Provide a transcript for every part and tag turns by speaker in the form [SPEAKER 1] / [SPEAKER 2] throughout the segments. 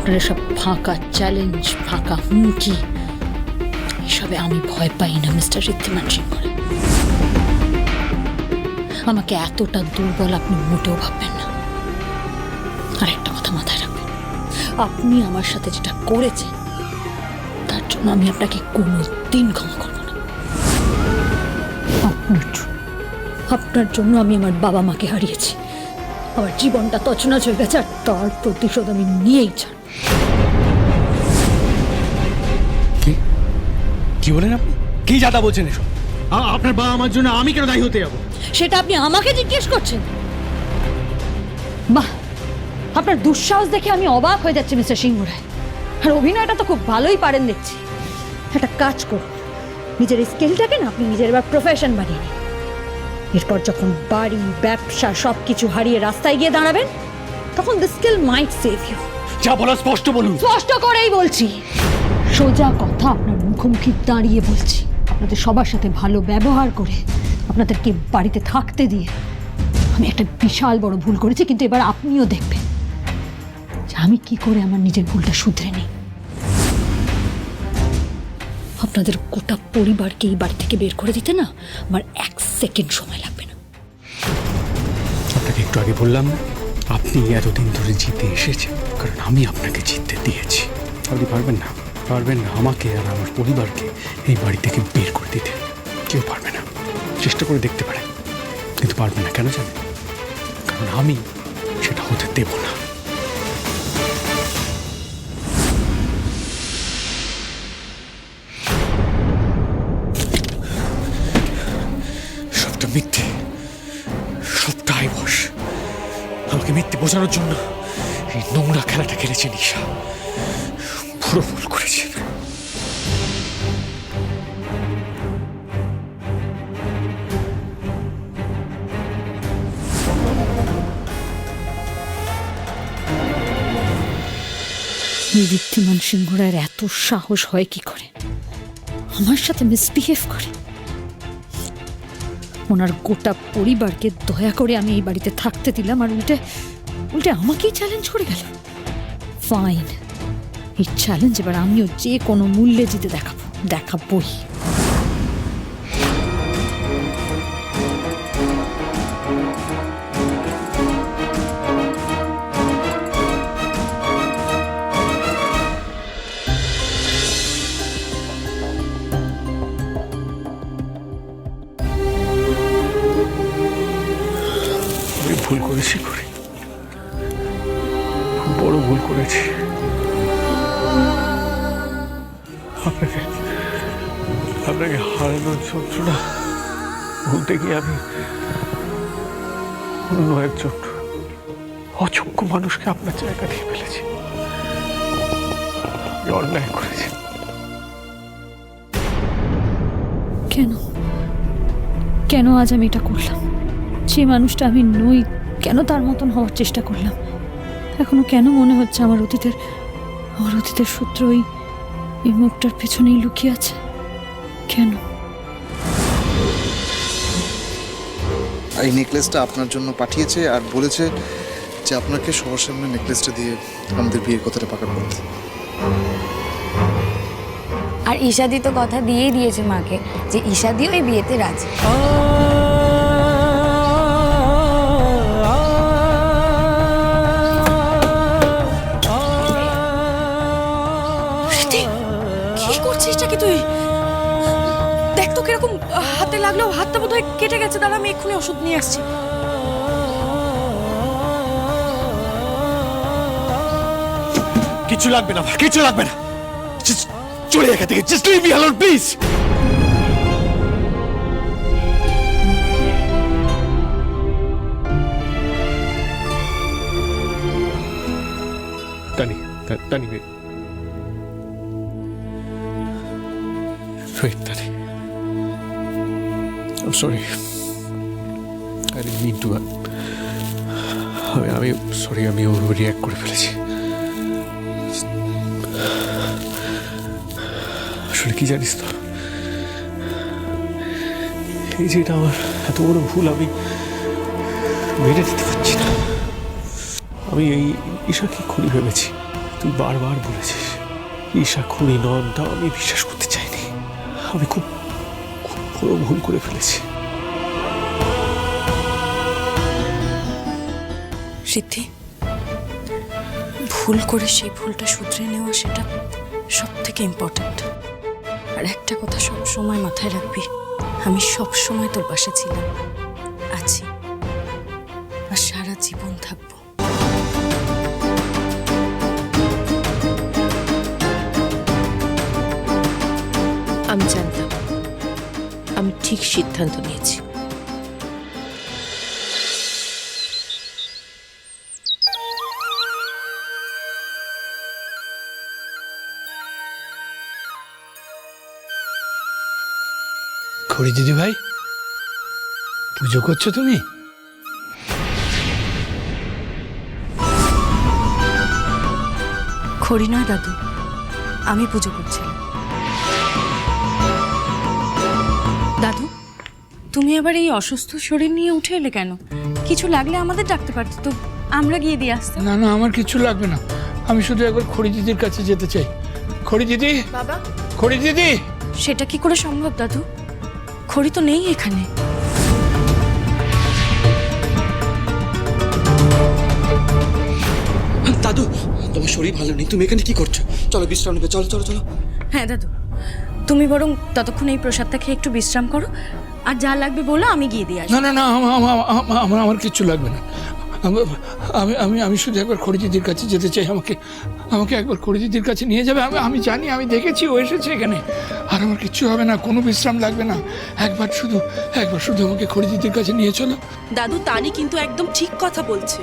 [SPEAKER 1] আপনার এসব ফাঁকা চ্যালেঞ্জ ফাঁকা হুমকি, এসবে আমি ভয় পাই না মিস্টার ঋদ্ধিমান সিংহ আমাকে এতটা দুর্বল আপনি মোটেও ভাববেন না। আর একটা কথা মাথায় রাখবেন, আপনি আমার সাথে যেটা করেছেন, তার জন্য আমি আপনাকে কোনো দিন ক্ষমা করব না। আপনার আপনার জন্য আমি আমার বাবা মাকে হারিয়েছি। আমার জীবনটা তছনছ হয়ে গেছে আর তার প্রতিশোধ আমি নিয়েই ছাড়
[SPEAKER 2] কি বলেন আপনি? কি যাতা বলছেন এসব?
[SPEAKER 3] আপনার বাবা আমার জন্য আমি কেন দায়ী হতে যাব?
[SPEAKER 1] সেটা আপনি আমাকে জিজ্ঞেস করছেন? বাহ! আপনার দুঃসাহস দেখে আমি অবাক হয়ে যাচ্ছি মিস্টার সিংহ রায় আর অভিনয়টা তো খুব ভালোই পারেন দেখছি। একটা কাজ করুন। নিজের স্কিলটাকে না আপনি নিজের এবার প্রফেশন বানিয়ে নিন। এরপর যখন বাড়ি ব্যবসা সব কিছু হারিয়ে রাস্তায় গিয়ে দাঁড়াবেন তখন the skill might save you
[SPEAKER 2] যা বলার স্পষ্ট বলুন।
[SPEAKER 1] স্পষ্ট করেই বলছি। সোজা কথা আপনার মুখোমুখি দাঁড়িয়ে বলছি? আপনাদের সবার সাথে ভালো ব্যবহার করে, আপনাদেরকে বাড়িতে থাকতে দিয়ে আমি একটা বিশাল বড় ভুল করেছি, কিন্তু এবার আপনিও দেখবেন যে আমি কি করে আমার নিজের ভুলটা শুধরে নিই। আপনাদের গোটা পরিবারকে এই বাড়ি থেকে বের করে দিতে না আমার এক সেকেন্ড সময় লাগবে না।
[SPEAKER 2] আপনাকে একটু আগে বললাম, আপনি এতদিন ধরে জিতে এসেছেন, কারণ আমি আপনাকে জিততে দিয়েছি। আপনি পারবেন না। পারবেন আমাকে আর আমার পরিবারকে এই বাড়ি থেকে বের করে দিতে। কেউ পারবে না। চেষ্টা করে দেখতে পারেন কিন্তু পারবে না কেন জানেন কারণ আমি সেটা হতে দেব না। সবটা মিথ্যে। সবটাই বস আমাকে মিথ্যে বোঝানোর জন্য এই নোংরা খেলাটা খেলেছে নিশা। পুরো ভুল করেছে
[SPEAKER 1] ঋদ্ধিমান সিংহ এত সাহস হয় কি করে? আমার সাথে মিসবিহেভ করে? ওনার গোটা পরিবারকে দয়া করে আমি এই বাড়িতে থাকতে দিলাম আর উল্টে উল্টে আমাকেই চ্যালেঞ্জ করে গেল। ফাইন এই চ্যালেঞ্জ এবার আমিও যে কোনো মূল্যে জিতে দেখাবো। দেখাবই।
[SPEAKER 2] ভুল করেছি, করে। বড় ভুল করেছি। আপনাকে হারানোর যন্ত্রণা ভুলতে গিয়ে আমি অন্য একজন অযোগ্য মানুষকে আপনার জায়গা দিয়ে ফেলেছি। অন্যায় করেছি।
[SPEAKER 1] কেন? কেন আজ আমি এটা করলাম? যে মানুষটা আমি নই, কেন তার মতন হওয়ার চেষ্টা করলাম? এখনও কেন মনে হচ্ছে আমার অতীতের আমার অতীতের সূত্র ওই এই মুখটার পেছনেই লুকিয়ে আছে? কেন?
[SPEAKER 4] আর এই নেকলেসটা আপনার জন্য পাঠিয়েছে আর বলেছে যে আপনাকে সবার সামনে নেকলেসটা দিয়ে আমাদের বিয়ের কথাটা পাকা করতে
[SPEAKER 5] আর ঈশাদি তো কথা দিয়েই দিয়েছে মাকে যে ঈশাদিও এই বিয়েতে রাজি।
[SPEAKER 6] বোধহয় কেটে গেছে দাঁড়া আমি এক্ষুনি ওষুধ নিয়ে আসছি
[SPEAKER 2] কিছু লাগবে না কিছু লাগবে না চলে এখান থেকে just leave me alone please Ta- Tani, wait. Wait, Tani. I'm sorry. I didn't mean to. আমি আমি সরি আমি ওভার রিয়াক্ট করে ফেলেছি আসলে কি জানিস তো এই যে এটা আমার এত বড় ভুল, আমি মেনে নিতে পারছি না আমি এই ঈশাকে খুনি ভেবেছি তুই বারবার বলেছিস, ঈশা খুনি নন, তাও আমি বিশ্বাস করতে চাইনি আমি খুব বড় ভুল করে ফেলেছি।
[SPEAKER 6] সিদ্ধি, ভুল করে সেই ভুলটা শুধরে নেওয়া সেটা সব থেকে ইম্পর্ট্যান্ট আর একটা কথা সব সময় মাথায় রাখবি, আমি সব সময় তোর পাশে ছিলাম, আছি, আর সারা জীবন থাকব।
[SPEAKER 7] ঠিক সিদ্ধান্ত নিয়েছি।
[SPEAKER 8] খড়ি দিদি ভাই পুজো করছ তুমি?
[SPEAKER 6] খড়ি নয় দাদু আমি পুজো করছিলাম দাদু তুমি আবার এই অসুস্থ শরীর নিয়ে উঠে এলে কেন? কিছু লাগলে আমাদের ডাকতে পারতো তো আমরা গিয়ে দিয়ে আসতাম।
[SPEAKER 8] না না আমার কিছু লাগবে না। আমি শুধু একবার খড়ি দিদির কাছে যেতে চাই। খড়ি দিদি
[SPEAKER 7] বাবা?
[SPEAKER 8] খড়ি দিদি
[SPEAKER 6] সেটা কি করে সম্ভব দাদু? খড়ি তো নেই এখানে।
[SPEAKER 9] দাদু তোমার শরীর ভালো নেই তুমি এখানে কি করছ? চলো বিশ্রাম নেবে চলো চলো চলো।
[SPEAKER 6] হ্যাঁ দাদু। তুমি বরং ততক্ষণ এই প্রসাদটা খেয়ে একটু বিশ্রাম করো। আর যা লাগবে বলো আমি গিয়ে দিয়ে আসব।
[SPEAKER 8] না না না আমা- আমা- আমা- আমার আমার কিচ্ছু লাগবে না। আমি আমি আমি শুধু একবার খড়ি দিদির কাছে যেতে চাই। আমাকে আমাকে একবার খড়ি দিদির কাছে নিয়ে যাবে। আমি আমি জানি আমি দেখেছি ও এসেছে এখানে। আর আমার কিচ্ছু হবে না কোনো বিশ্রাম লাগবে না। একবার শুধু একবার শুধু আমাকে খড়ি দিদির কাছে নিয়ে চলো।
[SPEAKER 7] দাদু তানি কিন্তু একদম ঠিক কথা বলছে।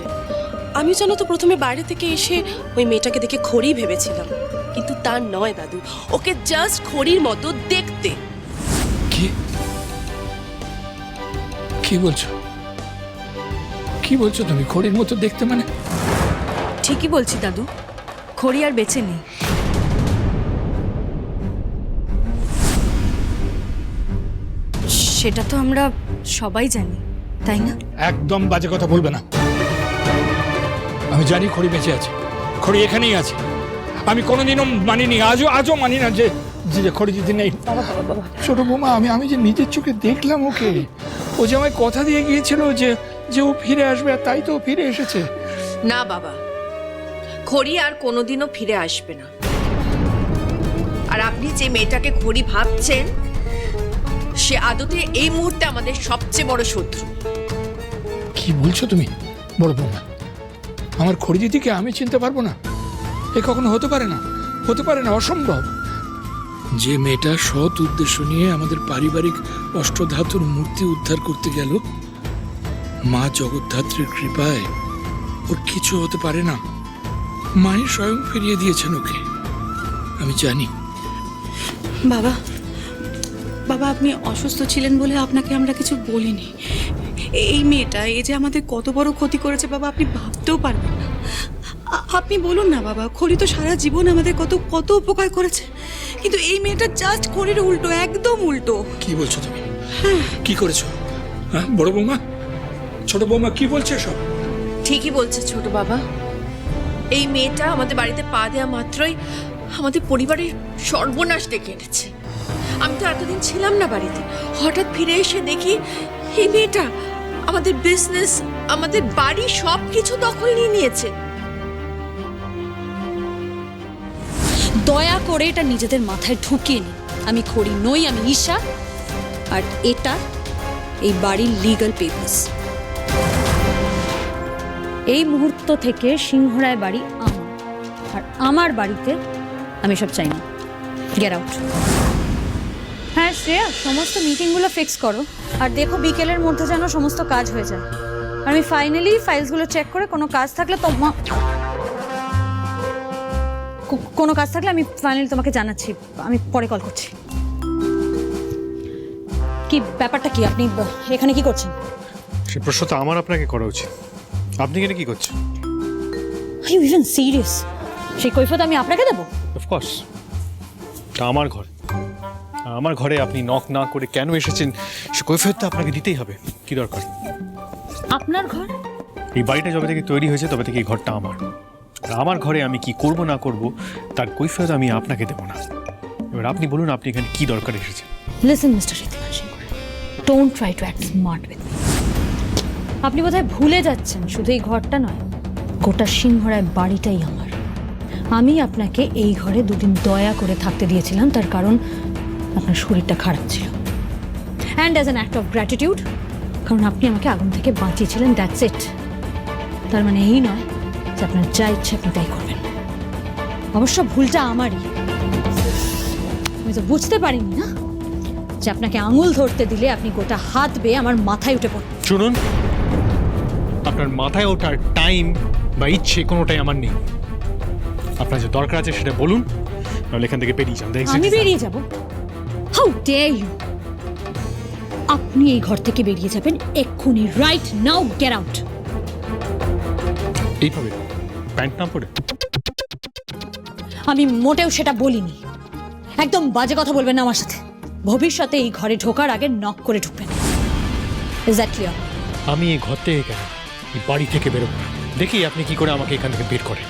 [SPEAKER 7] আমি জানো তো প্রথমে বাইরে থেকে এসে ওই মেয়েটাকে দেখে খড়ি ভেবেছিলাম। কিন্তু তা নয় দাদু। ওকে জাস্ট খড়ির মতো দেখতে।
[SPEAKER 8] কি? কি বলছো? কি বলছো তুমি? খড়ির মতো দেখতে মানে?
[SPEAKER 6] ঠিকই বলছি দাদু। খড়ি আর বেঁচে নেই। সেটা তো আমরা সবাই জানি তাই না?
[SPEAKER 8] একদম বাজে কথা বলবে না। আমি জানি খড়ি বেঁচে আছে। খড়ি এখানেই আছে। আমি কোনোদিনও মানিনি আজও আজও মানি না যে যে যে খড়ি দিদি নেই। ছোট বৌমা আমি আমি যে নিজের চোখে দেখলাম ওকে ও যে আমায় কথা দিয়ে গিয়েছিল যে যে ও ফিরে আসবে আর তাই তো ও ফিরে এসেছে।
[SPEAKER 7] না বাবা খড়ি আর কোনোদিনও ফিরে আসবে না। আর আপনি যে মেয়েটাকে খড়ি ভাবছেন সে আদতে এই মুহূর্তে আমাদের সবচেয়ে বড় শত্রু।
[SPEAKER 8] কি বলছো তুমি বড় বৌমা? আমার খড়ি দিদিকে আমি চিনতে পারব না? এ কখনো হতে পারে না। হতে পারে না অসম্ভব। যে মেয়েটা সৎ উদ্দেশ্য নিয়ে আমাদের পারিবারিক অষ্টধাতুর মূর্তি উদ্ধার করতে গেল মা জগদ্ধাত্রীর কৃপায় ওর কিছু হতে পারে না। মাই স্বয়ং ফিরিয়ে দিয়েছেন ওকে। আমি জানি।
[SPEAKER 10] বাবা বাবা আপনি অসুস্থ ছিলেন বলে আপনাকে আমরা কিছু বলিনি। এই মেয়েটা এই যে আমাদের কত বড় ক্ষতি করেছে বাবা আপনি ভাবতেও পারবেন আপনি বলুন না বাবা খড়ি তো সারা জীবন আমাদের কত কত উপকার করেছে। কিন্তু এই মেয়েটা জাস্ট খড়ির উল্টো একদম উল্টো।
[SPEAKER 8] কি বলছো তুমি? কি করেছ? হ্যাঁ বড় বৌমা? ছোট বৌমা কি বলছে সব
[SPEAKER 7] ঠিকই বলছে ছোট বাবা। এই মেয়েটা আমাদের বাড়িতে পা দেওয়া মাত্রই আমাদের পরিবারের সর্বনাশ ডেকে এনেছে। আমি তো এতদিন ছিলাম না বাড়িতে। হঠাৎ ফিরে এসে দেখি এই মেয়েটা আমাদের বিজনেস আমাদের বাড়ি সব কিছু দখল নিয়ে নিয়েছে।
[SPEAKER 1] দয়া করে এটা নিজেদের মাথায় ঢুকিয়ে নিন। আমি খড়ি নই, আমি ঈশা। আর এটা এই বাড়ির লিগ্যাল পেপার্স এই মুহূর্ত থেকে সিংহরায় বাড়ি আমার। আর আমার বাড়িতে আমি সব চাই না। গেট আউট হ্যাঁ শ্রেয়া, সমস্ত মিটিংগুলো ফিক্স করো। আর দেখো বিকেলের মধ্যে যেন সমস্ত কাজ হয়ে যায়। আর আমি ফাইনালি ফাইলসগুলো চেক করে কোনো কাজ থাকলে তোমা কোনো কাজ থাকলে আমি ফাইনালি তোমাকে জানাচ্ছি। আমি পরে কল করছি। কি ব্যাপারটা কি? আপনি এখানে কি করছেন?
[SPEAKER 3] সে প্রশ্ন তো আমার আপনাকে করা উচিত। আপনি এখানে কি করছেন?
[SPEAKER 1] আই ইউ ইভেন সিরিয়াস সেই কৈফত আমি আপনাকে দেবো?
[SPEAKER 3] অফকোর্স তা আমার ঘর। আমার ঘরে আপনি নক না করে কেন এসেছেন? সে কৈফিয়তটা আপনাকে দিতেই হবে। কি দরকার?
[SPEAKER 1] আপনার ঘর?
[SPEAKER 3] এই বাড়িটা যবে থেকে তৈরি হয়েছে তবে থেকে এই ঘরটা আমার। আর আমার ঘরে আমি কি করব না করব, তার কৈফিয়ত আমি আপনাকে দেবো না। এবার আপনি বলুন, আপনি এখানে কি দরকার এসেছেন?
[SPEAKER 1] Listen mister Ritiman Singh don't try to act smart with আপনি বোধহয় ভুলে যাচ্ছেন, শুধু এই ঘরটা নয়, গোটা সিংহরায় বাড়িটাই আমার। আমি আপনাকে এই ঘরে দুদিন দয়া করে থাকতে দিয়েছিলাম, তার কারণ আপনার শরীরটা খারাপ ছিল। And as an act of gratitude কারণ আপনি আমাকে আগুন থেকে বাঁচিয়েছিলেন দ্যাটস ইট তার মানে এই নয় যে আপনার যা ইচ্ছে আপনি তাই করবেন। অবশ্য ভুলটা আমারই। আমি তো বুঝতে পারিনি না যে আপনাকে আঙুল ধরতে দিলে আপনি গোটা হাত বেয়ে আমার মাথায় উঠে পড়বেন
[SPEAKER 3] শুনুন আপনার মাথায় ওঠার টাইম বা ইচ্ছে কোনোটাই আমার নেই। আপনার যে দরকার আছে সেটা বলুন নাহলে এখান থেকে বেরিয়ে যান।
[SPEAKER 1] আমি বেরিয়ে যাব। হাউ ডে ইউ আপনি এই ঘর থেকে বেরিয়ে যাবেন এক্ষুনি রাইট নাও গেট আউট
[SPEAKER 3] এইভাবে। প্যান্ট না পরে?
[SPEAKER 1] আমি মোটেও সেটা বলিনি। একদম বাজে কথা বলবেন না আমার সাথে। ভবিষ্যতে এই ঘরে ঢোকার আগে নক করে ঢুকবেন। ইজ দ্যাট ক্লিয়ার
[SPEAKER 3] আমি এই ঘর থেকে কেন? এই বাড়ি থেকে বেরোবো দেখি আপনি কি করে আমাকে এখান থেকে বের করেন।